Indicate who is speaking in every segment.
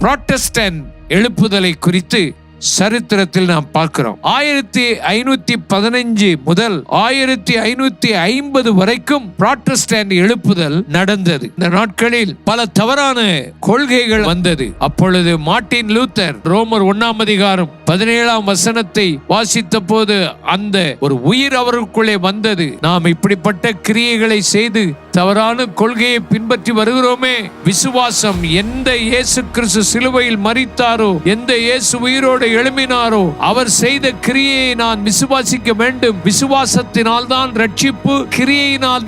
Speaker 1: Protestant எழுப்புதலை குறித்து சரித்திரத்தில் நாம் பார்க்கிறோம். ஆயிரத்தி ஐநூத்தி பதினஞ்சு முதல் ஆயிரத்தி ஐநூத்தி ஐம்பது வரைக்கும் புராட்டஸ்டன்ட் எழுப்புதல் நடந்தது. இந்த நாட்களில் பல தவறான கொள்கைகள் வந்தது. அப்பொழுது மார்ட்டின் லூத்தர் ரோமர் ஒன்னாம் அதிகாரம் பதினேழாம் வசனத்தை வாசித்த போது அந்த ஒரு உயிர் அவருக்குள்ளே வந்தது. நாம் இப்படிப்பட்ட கிரியைகளை செய்து தவறான கொள்கையை பின்பற்றி வருகிறோமே. விசுவாசம் எந்த இயேசு கிறிஸ்து சிலுவையில் மறித்தாரோ எந்த இயேசு உயிரோடு எழுமினாரோ அவர் செய்த கிரியையை நான் விசுவாசிக்க வேண்டும். விசுவாசத்தினால் தான் ரட்சிப்பு கிரியையினால்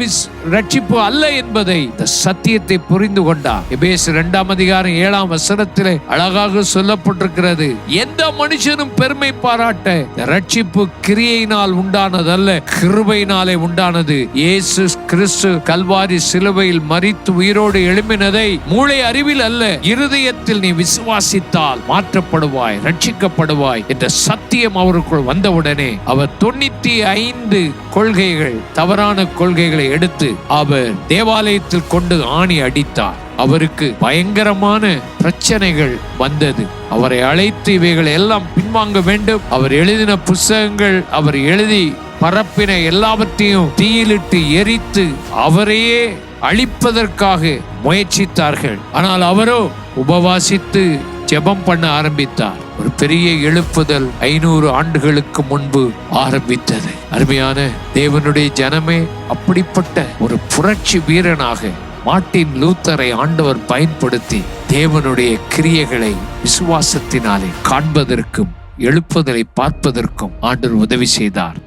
Speaker 1: ரட்சிப்பு அல்ல என்பதை இந்த சத்தியத்தை புரிந்து கொண்டார். எபேசு இரண்டாம் அதிகாரம் ஏழாம் வசனத்திலே அழகாக சொல்லப்பட்டிருக்கிறது. எந்த மனுஷனும் பெருமை பாராட்ட ரட்சிப்பு கிரியையினால் உண்டானதல்ல கிருபையினாலே உண்டானது. இயேசு கிறிஸ்து கல்வா கல்வாரி சிலுவையில் மறித்து உயிரோடு எழும்பினதை மூளை அறிவில் அல்ல இருதயத்தில் நீ விசுவாசித்தால் மாற்றப்படுவாய் ரட்சிக்கப்படுவாய் என்ற சத்தியம் அவருக்குள் வந்தவுடனே அவர் தொண்ணூத்தி ஐந்து கொள்கைகள் தவறான கொள்கைகளை எடுத்து அவர் தேவாலயத்தில் கொண்டு ஆணி அடித்தார். அவருக்கு பயங்கரமான பிரச்சனைகள் வந்தது. அவரை அழைத்து இவைகள் எல்லாம் பின்வாங்க வேண்டும். அவர் எழுதின புஸ்தகங்கள் அவர் எழுதி பரப்பின எல்லாவற்றையும் தீயிலிட்டு எரித்து அவரையே அழிப்பதற்காக முயற்சித்தார்கள். ஆனால் அவரோ உபவாசித்து ஜெபம் பண்ண ஆரம்பித்தார். ஒரு பெரிய எழுப்புதல் ஐநூறு ஆண்டுகளுக்கு முன்பு ஆரம்பித்தது. அருமையான தேவனுடைய ஜனமே அப்படிப்பட்ட ஒரு புரட்சி வீரனாக மார்ட்டின் லூத்தரை ஆண்டவர் பயன்படுத்தி தேவனுடைய கிரியைகளை விசுவாசத்தினாலே காண்பதற்கும் எழுப்புதலை பார்ப்பதற்கும் ஆண்டவர் உதவி செய்தார்.